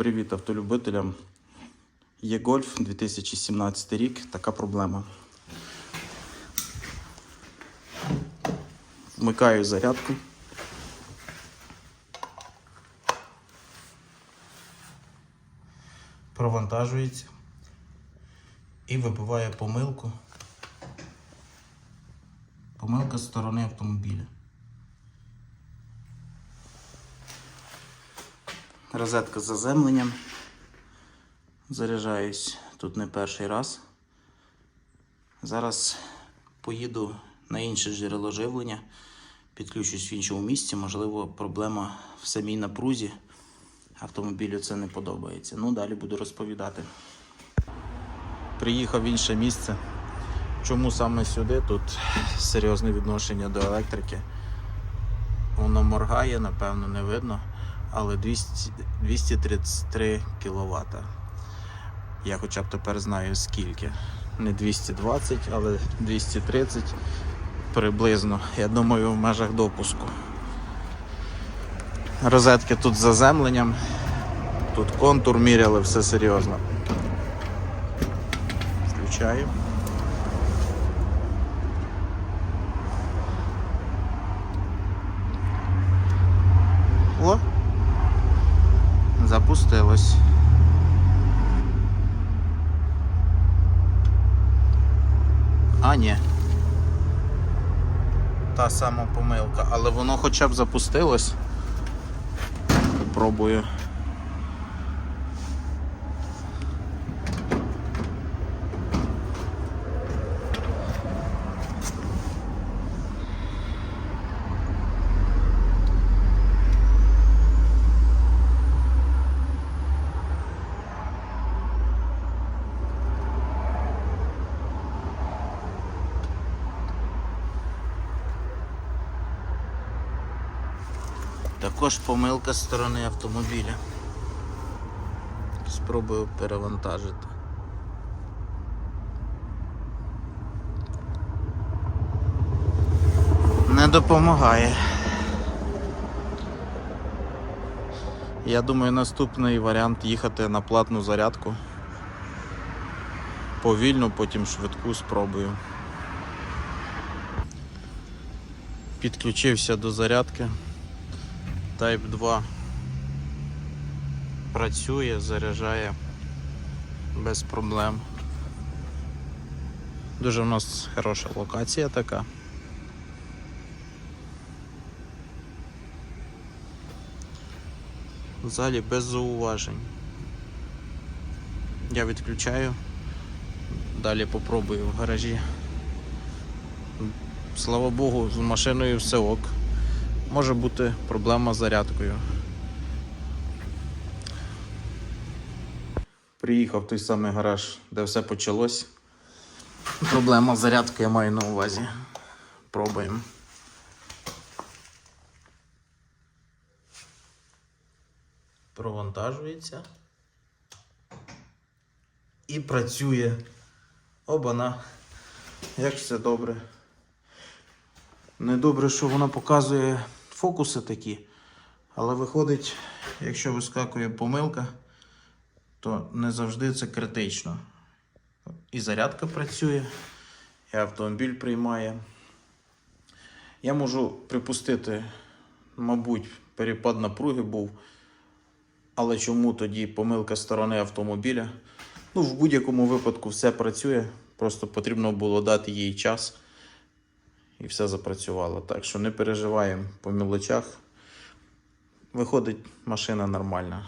Привіт автолюбителям. Є гольф 2017 рік. Така проблема. Вмикаю зарядку. Провантажується і вибиває помилку. Помилка з сторони автомобіля. Розетка з заземленням. Заряджаюсь тут не перший раз. Зараз поїду на інше джерело живлення, підключусь в іншому місці. Можливо, проблема в самій напрузі. Автомобілю це не подобається. Ну, далі буду розповідати. Приїхав в інше місце. Чому саме сюди? Тут серйозне відношення до електрики. Воно моргає, напевно, не видно, але 200, 233 кВт. Я хоча б тепер знаю скільки. Не 220, але 230 приблизно. Я думаю, в межах допуску. Розетки тут з заземленням. Тут контур міряли, все серйозно. Включаю. Запустилось. А, ні. Та сама помилка, але воно хоча б запустилось. Попробую. Також помилка з сторони автомобіля. Спробую перевантажити. Не допомагає. Я думаю, наступний варіант їхати на платну зарядку. Повільно, потім швидку спробую. Підключився до зарядки. Type 2 працює, заряджає без проблем. Дуже в нас хороша локація така. В залі без зауважень. Я відключаю, далі попробую в гаражі. Слава Богу, з машиною все ок може бути проблема з зарядкою. Приїхав в той самий гараж, де все почалось. Проблема з зарядкою я маю на увазі. Пробуємо. Провантажується. І працює. Обана. Як все добре. Недобре, що вона показує фокуси такі, але виходить, якщо вискакує помилка, то не завжди це критично. І зарядка працює, і автомобіль приймає. Я можу припустити, мабуть, перепад напруги був, але чому тоді помилка сторони автомобіля? Ну, в будь-якому випадку все працює, просто потрібно було дати їй час і все запрацювало. Так що не переживаємо по мілочах. Виходить машина нормальна.